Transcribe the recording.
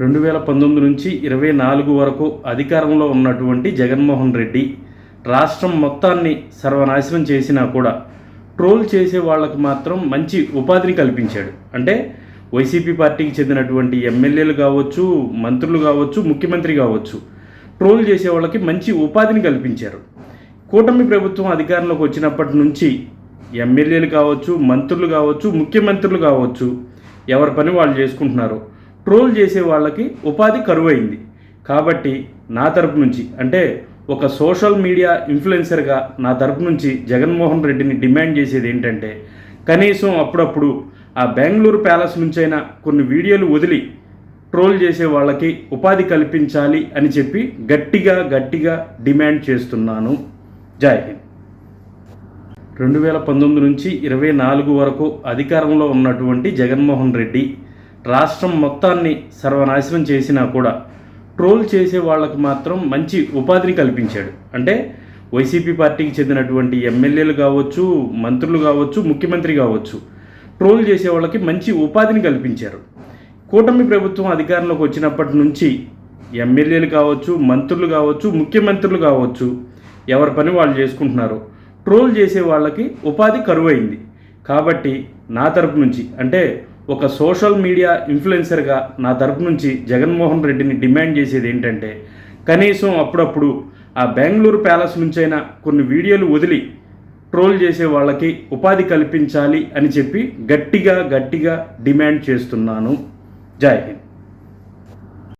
రెండు వేల పంతొమ్మిది నుంచి ఇరవై నాలుగు వరకు అధికారంలో ఉన్నటువంటి జగన్మోహన్ రెడ్డి రాష్ట్రం మొత్తాన్ని సర్వనాశనం చేసినా కూడా ట్రోల్ చేసే వాళ్ళకు మాత్రం మంచి ఉపాధిని కల్పించాడు. అంటే వైసీపీ పార్టీకి చెందినటువంటి ఎమ్మెల్యేలు కావచ్చు మంత్రులు కావచ్చు ముఖ్యమంత్రి కావచ్చు ట్రోల్ చేసే వాళ్ళకి మంచి ఉపాధిని కల్పించారు. కూటమి ప్రభుత్వం అధికారంలోకి వచ్చినప్పటి నుంచి ఎమ్మెల్యేలు కావచ్చు మంత్రులు కావచ్చు ముఖ్యమంత్రులు కావచ్చు ఎవరి పని వాళ్ళు చేసుకుంటున్నారు ట్రోల్ చేసే వాళ్ళకి ఉపాధి కరువైంది. కాబట్టి నా తరపు నుంచి అంటే ఒక సోషల్ మీడియా ఇన్ఫ్లుయెన్సర్గా నా తరపు నుంచి జగన్మోహన్ రెడ్డిని డిమాండ్ చేసేది ఏంటంటే కనీసం అప్పుడప్పుడు ఆ బెంగళూరు ప్యాలెస్ నుంచైనా కొన్ని వీడియోలు వదిలి ట్రోల్ చేసే వాళ్ళకి ఉపాధి కల్పించాలి అని చెప్పి గట్టిగా గట్టిగా డిమాండ్ చేస్తున్నాను. జై హింద్. రెండు వేల పంతొమ్మిది నుంచి ఇరవై నాలుగు వరకు అధికారంలో ఉన్నటువంటి జగన్మోహన్ రెడ్డి రాష్ట్రం మొత్తాన్ని సర్వనాశనం చేసినా కూడా ట్రోల్ చేసే వాళ్ళకు మాత్రం మంచి ఉపాధిని కల్పించాడు. అంటే వైసీపీ పార్టీకి చెందినటువంటి ఎమ్మెల్యేలు కావచ్చు మంత్రులు కావచ్చు ముఖ్యమంత్రి కావచ్చు ట్రోల్ చేసే వాళ్ళకి మంచి ఉపాధిని కల్పించారు. కూటమి ప్రభుత్వం అధికారంలోకి వచ్చినప్పటి నుంచి ఎమ్మెల్యేలు కావచ్చు మంత్రులు కావచ్చు ముఖ్యమంత్రులు కావచ్చు ఎవరి పని వాళ్ళు చేసుకుంటున్నారు ట్రోల్ చేసే వాళ్ళకి ఉపాధి కరువైంది. కాబట్టి నా తరపు నుంచి అంటే ఒక సోషల్ మీడియా ఇన్ఫ్లుయెన్సర్గా నా తరపు నుంచి జగన్మోహన్ రెడ్డిని డిమాండ్ చేసేది ఏంటంటే కనీసం అప్పుడప్పుడు ఆ బెంగళూరు ప్యాలెస్ నుంచైనా కొన్ని వీడియోలు వదిలి ట్రోల్ చేసే వాళ్ళకి ఉపాధి కల్పించాలి అని చెప్పి గట్టిగా గట్టిగా డిమాండ్ చేస్తున్నాను. జై హింద్.